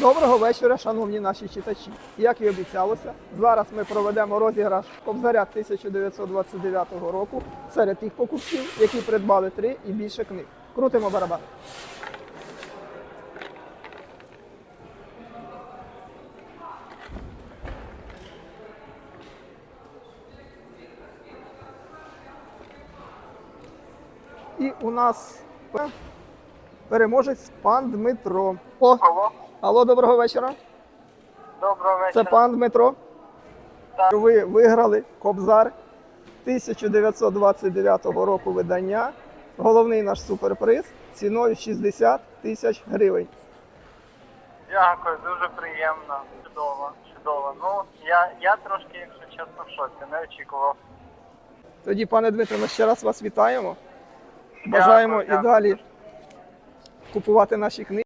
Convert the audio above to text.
Доброго вечора, шановні наші читачі. Як і обіцялося, зараз ми проведемо розіграш Кобзаря 1929 року серед тих покупців, які придбали три і більше книг. Крутимо барабан. І у нас переможець пан Дмитро. О, Алло, алло, доброго вечора. доброго Це пан Дмитро. Так. Ви виграли Кобзар 1929 року видання. Головний наш суперприз ціною 60 тисяч гривень. Дякую, дуже приємно. Чудово, чудово. Ну, я, я трошки, якщо чесно, в шоці, не очікував. Тоді, пане Дмитро, ми ще раз вас вітаємо. Бажаємо Дякую, і далі купувати наші книги.